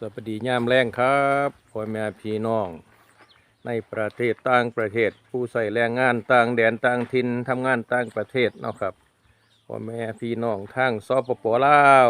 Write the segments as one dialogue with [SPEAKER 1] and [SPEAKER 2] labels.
[SPEAKER 1] สวัสดียามแรงครับพ่อแม่พี่น้อง ในประเทศต่างประเทศ ผู้ใส่แรงงานต่างแดนต่างถิ่นทำงานต่างประเทศเนาะครับพ่อแม่พี่น้องทางสปปลาว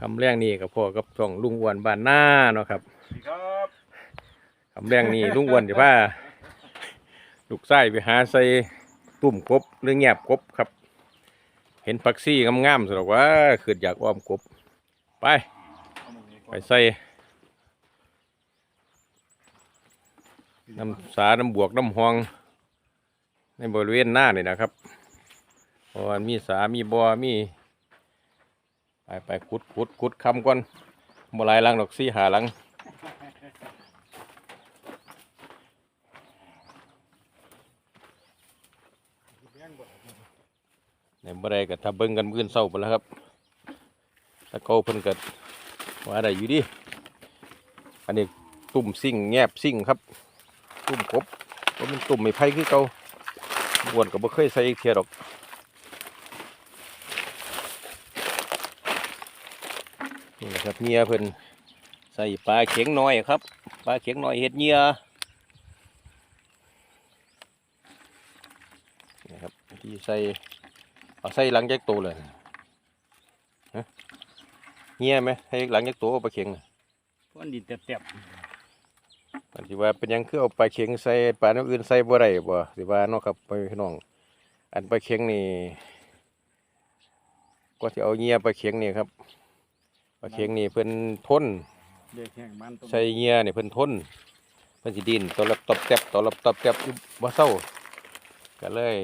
[SPEAKER 1] ทำแรงนี่กับพ่อกับช่องลุงอ้วนบ้านหน้าเนาะครับ
[SPEAKER 2] สวัสดีครับ
[SPEAKER 1] ทำแรงนี่ลุงอ้วนจะพาลูกไส้ไปหาใส่ตุ่มกบหรือแงบกบครับ เห็นผักซี่งามๆสุดหรอกว่าคืออยากอ้อมกบไป
[SPEAKER 2] เอาหมดนี้ก่
[SPEAKER 1] ไปใส่น้ำสา น้ำบวก น้ำหองในบริเวณหน้านี่นะครับเพราะว่ามีสา มีบอมี ไปไปขุดขุดขุดคำก่อนบ่หลายลังดอกซี่หาหลังในบ่ได้ก็ถ้าเบิ่งกันมื้ออนเศร้าไปแล้วครับถ้าเขาเพิ่นก็ ว่าได้อยู่ดิ อันนี้ตุ่มซิ่งแงบซิ่งครับ ตุ่มกบว่ามันตุ่มไม่ไผ่คือเก่าบวนก็บ่เคยใส่อีกเทียดอกนี่แหละครับเงียเพิ่นใส่ปลาเข็งน้อยครับ ปลาเข็งน้อยเฮ็ดเงียนี่ครับที่ใส่เอาใส่หลังจากโตเลย เงียไหมให้หลังจากโตเอาปลาเข็งน่ะ
[SPEAKER 2] ก้อนดินเต็บ
[SPEAKER 1] อันที่ว่าเป็นหยังคือเอาปลาเข็งใส่ปลาน้ำอื่นใส่บ่ได้บ่สิว่าเนาะครับพี่น้อง อันปลาเข็งนี่ก็สิเอาเงียปลาเข็งนี่ครับปลาเข็งนี่เพิ่นทน
[SPEAKER 2] ๆเด็กแห่งบ้านตรง
[SPEAKER 1] ใส่เงียนี่เพิ่นทนเพิ่นสิดินตอรับตอบแตบตอรับตอบแตบอยู่บ่เศร้าก็เลย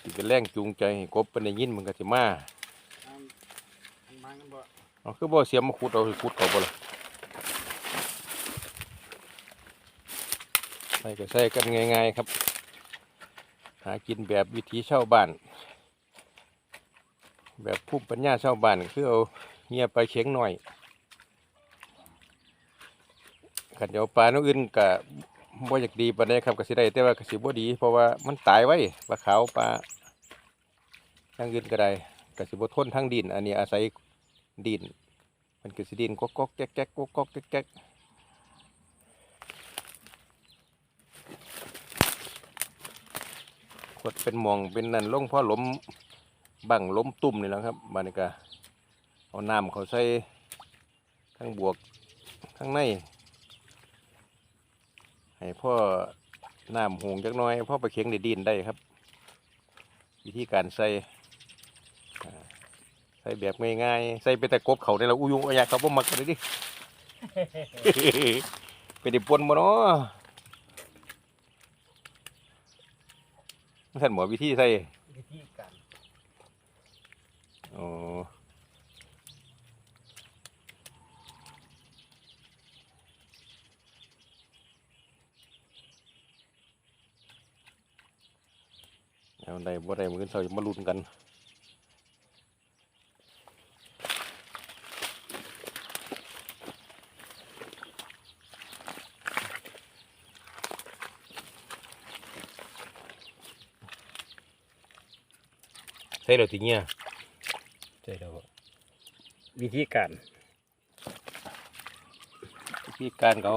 [SPEAKER 1] สิเป็นแรงจูงใจให้กบเพิ่นได้ยินมันก็สิมา
[SPEAKER 2] มากันบ่
[SPEAKER 1] เอาคือบ่เสียมมาขุดเอาขุดเขาบ่ล่ะใส่ก็ใส่กันง่ายๆครับ หากินแบบวิถีชาวบ้าน แบบภูมิปัญญาชาวบ้านคือเอาเงียไปเชียงหน่อยขันเดี๋ยวปลาโนอื่นกะบ่อยากดีปานใดครับก็สิได้แต่ว่าก็สิบ่ดี เพราะว่ามันตายไว้ปลาขาวปลาทั้งอื่นก็ได้ก็สิบ่ทนทั้งดิน อันนี้อาศัยดิน มันก็สิดินก๊อกก๊อกแก๊กแก๊กก๊อกก๊อกแก๊กแก๊กขวดเป็นหมองเป็นนั่นลงพ่อล้มบังล้มตุ่มนี่แหละครับบานิกาเอาน้ำเขาใส่ทั้งบวกทั้งใน ให้พ่อน้ำหงจักน้อยพ่อไปเคียงด้ดินได้ครับ วิธีการใส่ ใส่แบบง่ายๆ ใส่ไปแต่กบเขาเนี่ยเราอุยุงอยากเขาบ่มักกันเลยดิไปได้ปนบ่เนาะท่านหมอวิธีใส่
[SPEAKER 2] วิธีการ
[SPEAKER 1] อ๋อเอาได้บ่ได้มือเสาร์มาลุ้นกัน ใช่เราทีเงี้ยใช่เรา
[SPEAKER 2] วิธีการ
[SPEAKER 1] พี่การเขา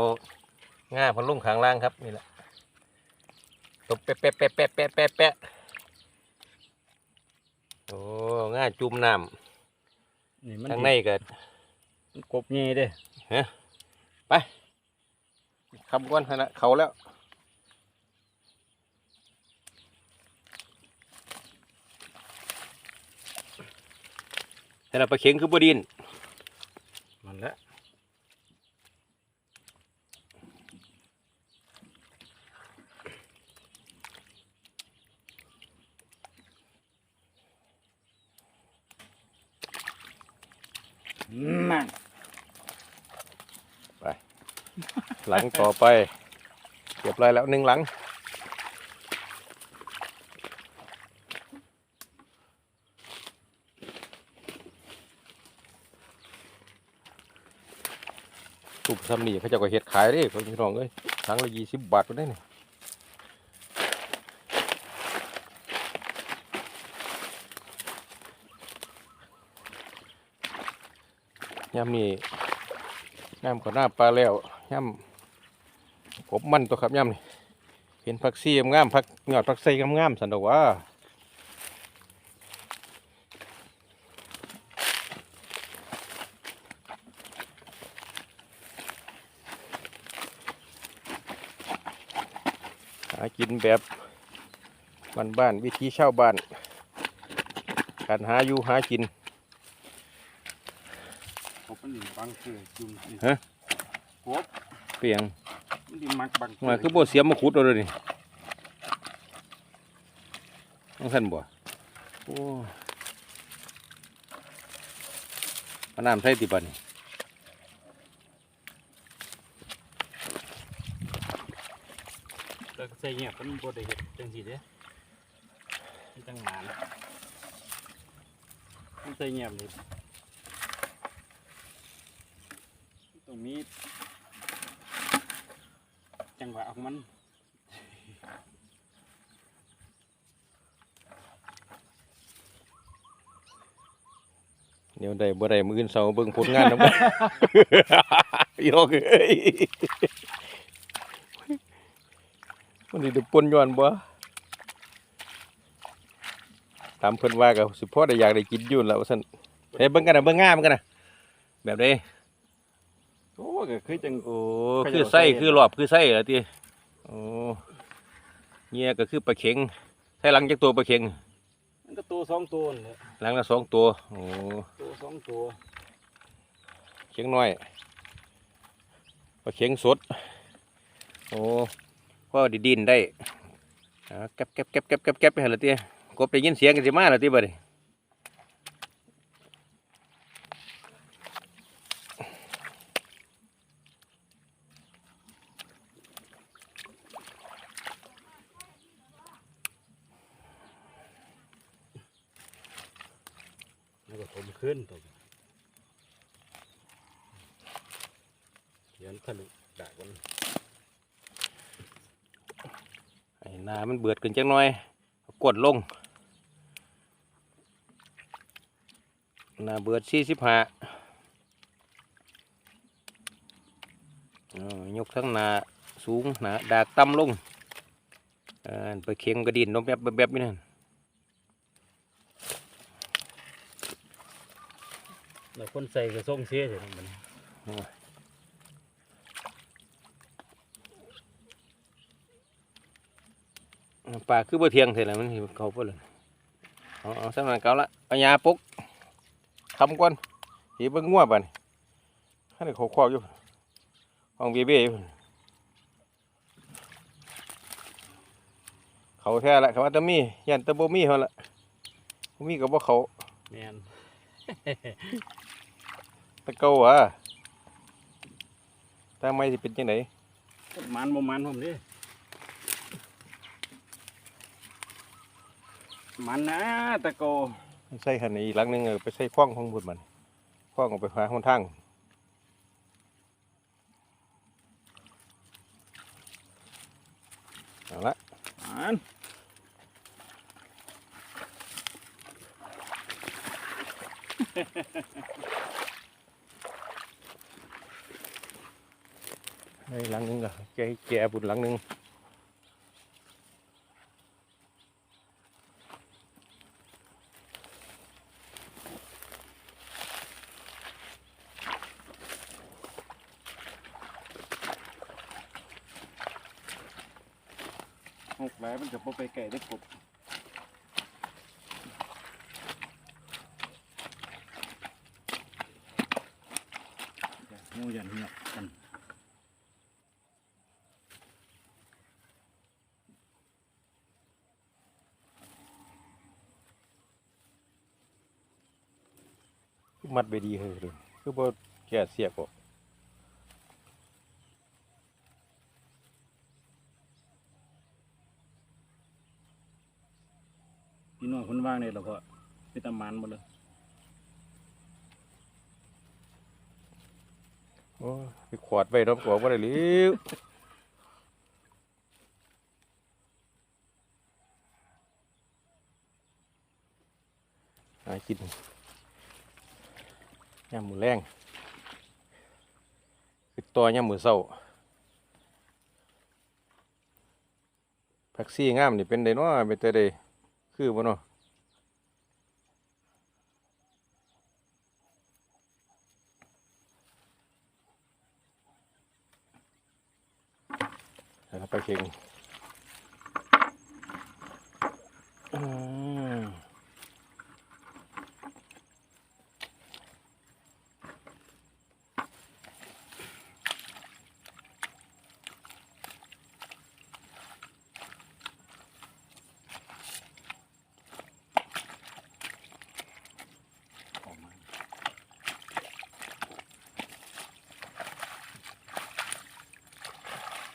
[SPEAKER 1] ง่าพันลุ่งขางล่างครับนี่แหละตบเป๊ะเป๊ะเป๊ะเป๊ะเป๊ะเป๊ะเป๊ะโอ้ง่าจุ่มน้
[SPEAKER 2] นี่มันำ
[SPEAKER 1] ทางในก็
[SPEAKER 2] มันกบเงี้ยเด้
[SPEAKER 1] ฮะไปคำก้อนขนาดเขาแล้ว แต่เราไปเข็งคือบดิน
[SPEAKER 2] มันละมัน
[SPEAKER 1] หลังต่อไปเรียบร้อยแล้วหนึ่งหลัง ทำนี่เขาเจะก็เห็ดขายเด้คนพี่น้องเอ้ยถังละยี่สิบบาทก็ได้นี่ย่ำนี่ย่ำก็หน้าปลาแล้วย่ำกบมันตัวครับย่ำนี่เห็นผักซีงามผักยอดผักไส้งามๆสันดว่าหากิน แบบบ้านๆวิธีชาวบ้านการหาอยู่หากิน
[SPEAKER 2] กบมันดิบังเกอจุ่มนี่
[SPEAKER 1] ฮะ
[SPEAKER 2] กบ
[SPEAKER 1] เปียง
[SPEAKER 2] มันดิมักบังเก
[SPEAKER 1] มาคือบ่เสียมมาขุดเอาเลยนี่ต้องสั่นบ่โอ้มาน้ำใส่ติบัดนี่
[SPEAKER 2] แล้วก็ ใส่เงียบมันบ่ได้เฮ็ดจังซี่เด้มันจังหมานมันใส่เงียบนี่ตรงนี้จังหวะของมัน
[SPEAKER 1] เดี๋ยวได้บ่ได้มื้ออื่นเสาร์เบิ่งผลงานนำกันอีหอกเอ้ย มันสิได้ปนย้อนบ่ตามเพิ่นว่าก็สิพอได้อยากได้กินอยู่แล้วว่าซั่นเฮ้ยเบิ่งกันน่ะเบิ่งงามกันน่ะแบบใด
[SPEAKER 2] โอ้ก็คือจัง
[SPEAKER 1] โอ้
[SPEAKER 2] เขา
[SPEAKER 1] คือ
[SPEAKER 2] จะเอา
[SPEAKER 1] ไส้
[SPEAKER 2] ไส้
[SPEAKER 1] คือรอบคือไส้เหรอทีโอ้เงี้ยก็คือปลาเข็งใส่หลังจากตัวปลาเข็ง
[SPEAKER 2] มันก็ตัวสองตัวนั่นแหละ
[SPEAKER 1] หลังละสองตัวโอ้
[SPEAKER 2] ตัวสองตัว
[SPEAKER 1] เข็งน้อยปลาเข็งสดโอ้ พ่อดีดินได้เก็บเก็บเก็บเก็บเก็บเก็บไปเหรอทีกบได้ยินเสียงกันสิมาเหรอทีบ่ดิ
[SPEAKER 2] แล้วก็ถมขึ้นตัวเขียนทะลุดากมัน
[SPEAKER 1] ไอ้ หนามันเบือดขึ้นจังน้อย กดลงหนาเบือดสี่สิบห้ายกทั้งหนาสูงหนาดากต่ำลงไปเข็งกระดินนมแบบแบบนี้นั่น
[SPEAKER 2] แล้วคนใส่ก็ส่งเสียเถอะมัน
[SPEAKER 1] ปลาคือบ่เทียงเท่าไหร่มันสิเขาบ่เลยเอาเอาสำนักเก่าละเอายาปลุกคำก่อนสีเบิ่งงัวบัดนี้ให้ได้เขาครอบอยู่ห้องเบี้ยเบี้ยอยู่เขาแท้ละเขาว่าแตะมียันแตะบ่มีเฮาละบ่มีก็บ่เขา
[SPEAKER 2] แมน
[SPEAKER 1] แตะเก่าอะทางไม่สิเป็นจังได
[SPEAKER 2] มันบ่มันผมเดิ มันนะตะโก
[SPEAKER 1] ใส่หันอีกหลังหนึงเออไปใส่คว้างของบุญมันคว้างออกไปหาหนทางเอาละ
[SPEAKER 2] มัน
[SPEAKER 1] ได้หลังหนึงก็แกแก่บุญหลังหนึง
[SPEAKER 2] หกหลายมันจะบ่ไปไก่ได้กบงูยั นเหียบกัน
[SPEAKER 1] มัดไปดีเฮ้ยเลยคือบ่แก่เสียกออก
[SPEAKER 2] พี่น้องคนว่างเนี่ยเราก็ไปตำมันหมดเลย
[SPEAKER 1] โอ้ยไปขวดไว้รอบกว่าได้หรือหากินยามมื้อแรงปิดตัวยามมือเศร้าแพ็กซี่งามนี่เป็นไดเนาะเป็นแต่ใดคือบ่เนาะ นะครับปลาเค็งอืม
[SPEAKER 2] ออกมา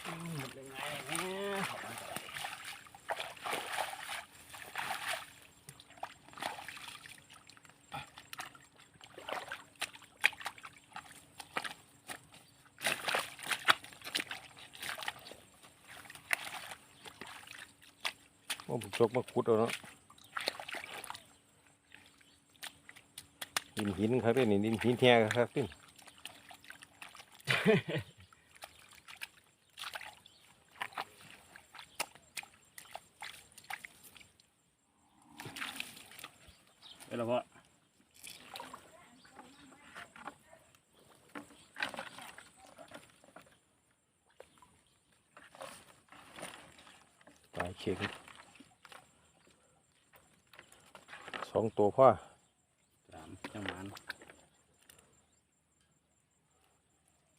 [SPEAKER 2] อืมมันเป็นไงเนี่ยออกมาก่อน
[SPEAKER 1] ว่าบุกจกมาขุดเอาเนาะดินหินครับนี่ดินหินแท้ครับนี่
[SPEAKER 2] ไปแล้วพ่อ
[SPEAKER 1] ปลายเข็ง สองตัวพ่อ
[SPEAKER 2] สามจังหวาน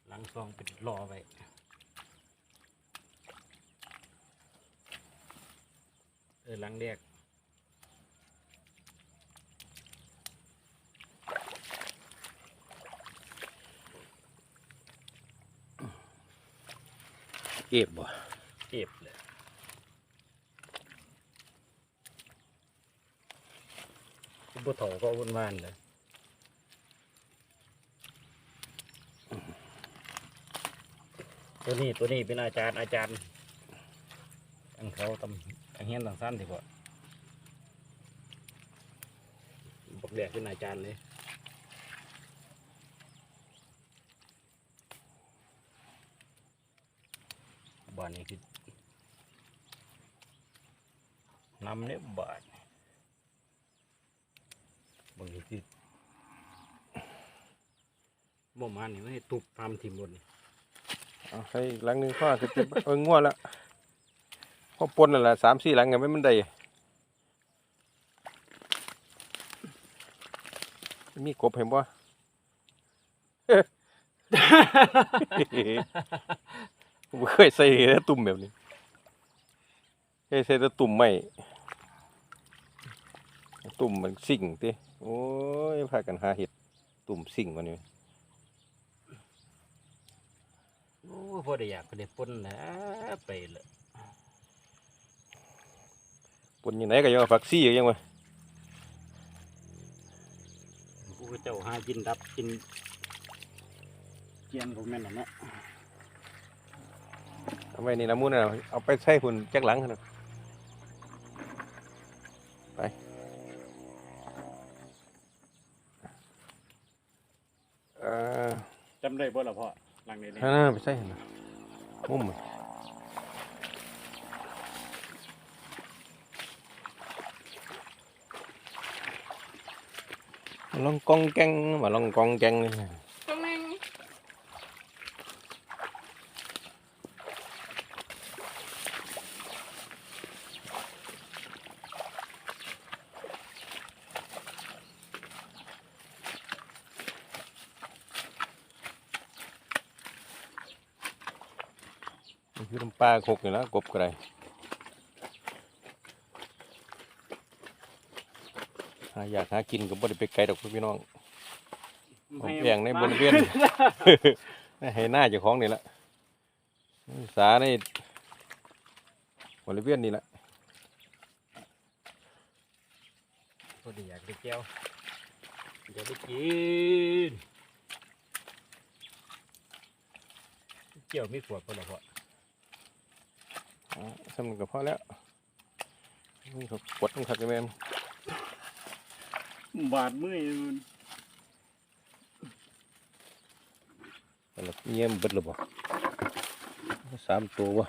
[SPEAKER 2] หลังซองเป็นรอไว้เออหลังแรก
[SPEAKER 1] เก็บบ่
[SPEAKER 2] เก็บเลย บุตรก็วุ่นวานเลยตัวนี้ตัวนี้เป็นอาจารย์อาจารย์ตั้งเขาตำตั้งเฮียนตั้งสั้นดีกว่าบอกเรียกเป็นอาจารย์เลยบ้านนี้คือนำเนี่ยบาท บางทีคือบ่มานี่ไม่ให้ตุบตามทีมบนนี่
[SPEAKER 1] เอาให้หลังหนึ่งพ่อจะเป็นเออง่วแล้วพ่อปนนั่นแหละสามสี่หลังไงไม่มันได้มีกบเห็นบ่บ่เคยใส่แต่ตุ่มแบบนี้เคยใส่แต่ตุ่มไม้ตุ่มมันสิ่งติ โอ้ยพากันหาเห็ดตุ่มสิ่งวันนี้
[SPEAKER 2] โอ้ยพอได้อยากก็ได้ปนนะไปเลย
[SPEAKER 1] ปนยังไงก็ยังเอาฝักซี่อยู่ยังวะ
[SPEAKER 2] ผู้เจ้าหากินดับกินเกียนของแม่นน่ะเนาะ
[SPEAKER 1] เอาไว้นี่นะมูนน่ะเอาไปใส่หุ่นจักหลังหั่นน่ะไป
[SPEAKER 2] จำได้บ่ล่ะพ่อหลังนี้นี่
[SPEAKER 1] นั่นน่ะไปใส่หั่นน่ะมุมอะมลองกองแกงมาลองกองแกงนี่ นี่ คือน้ำปลาหกนี่แล้วกบก็ได้หาอยากหากินก็บ่ได้ไปไกลดอกพี่น้องผมแบ่งในบริเวณให้หน้าเจ้าของนี่แหละสาในบริเวณนี่แหละ
[SPEAKER 2] พอได้อยากได้แก้วอยากได้กินเกี่ยวมีขวดบ่ล่ะพ่อ
[SPEAKER 1] อ๋อ สำนึกกับพ่อแล้วนี่เขากดต้องขัดกันแม่น
[SPEAKER 2] บาดมือมัน
[SPEAKER 1] อันนั้นเงี้ยมนเบิดหรือบ่สามตัววะ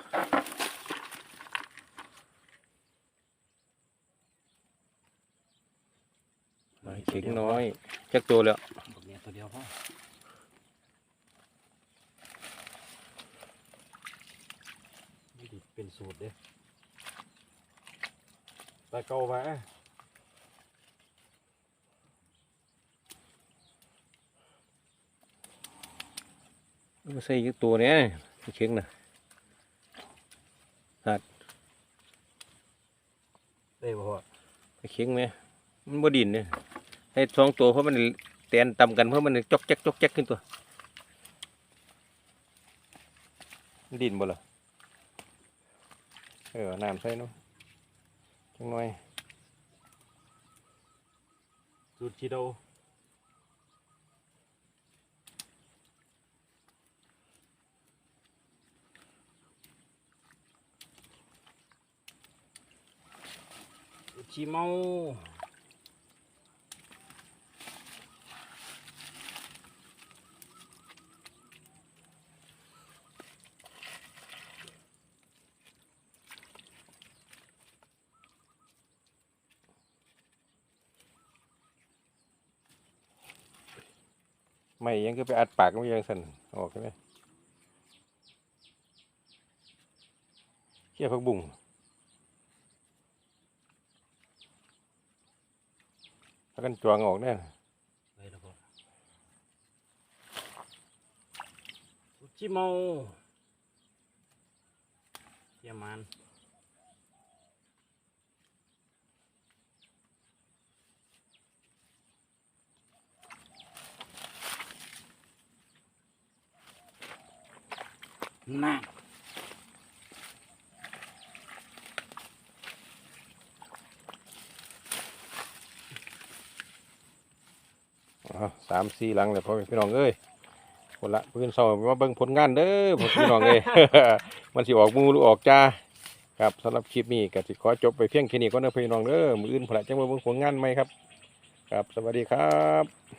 [SPEAKER 1] มาเข็งน้อยจักตัวแล้ว
[SPEAKER 2] บักเนี่ยตัวเดียวพอนี่ดิ เป็นสูตรเด้ตาเก่ามา
[SPEAKER 1] มาใส่อีกตัวเนี้ยเข็งนะ
[SPEAKER 2] ได้บ่พ่อ
[SPEAKER 1] เข็งไหมมันบ่ดินเนี่ยให้สองตัวเพราะมันแตนต่ำกันเพราะมันจอกแจ๊กจอกแจ๊กขึ้นตัวมันดินบ่ล่ะ เออน้ำใส่เนาะจังหน่อย
[SPEAKER 2] สูตรชีโดสูตรชีเมา
[SPEAKER 1] ไม่ยังก็ไปอัดปากมันยังสั่นออกใช่ไหมเขี้ยพักบุ้งถ้ากันจวงออกแน่
[SPEAKER 2] ได้แล้วพ่อสูตรชีเมาเยี่ยมมัน น่า
[SPEAKER 1] สามสี่หลังเลยพ่อพี่น้องเอ้ยคนละพื้นเศร้ามาเบิ่งผลงานเด้อพ่อพี่น้องเอ้ยมันสิออกมูหรือออกจ้าครับสำหรับคลิปนี้ก็สิขอจบไปเพียงแค่นี้ก่อนเด้อพี่น้องเด้อมืออื่นพนละจังมาเบิ่งผลงานใหมครับ ครับสวัสดีครับ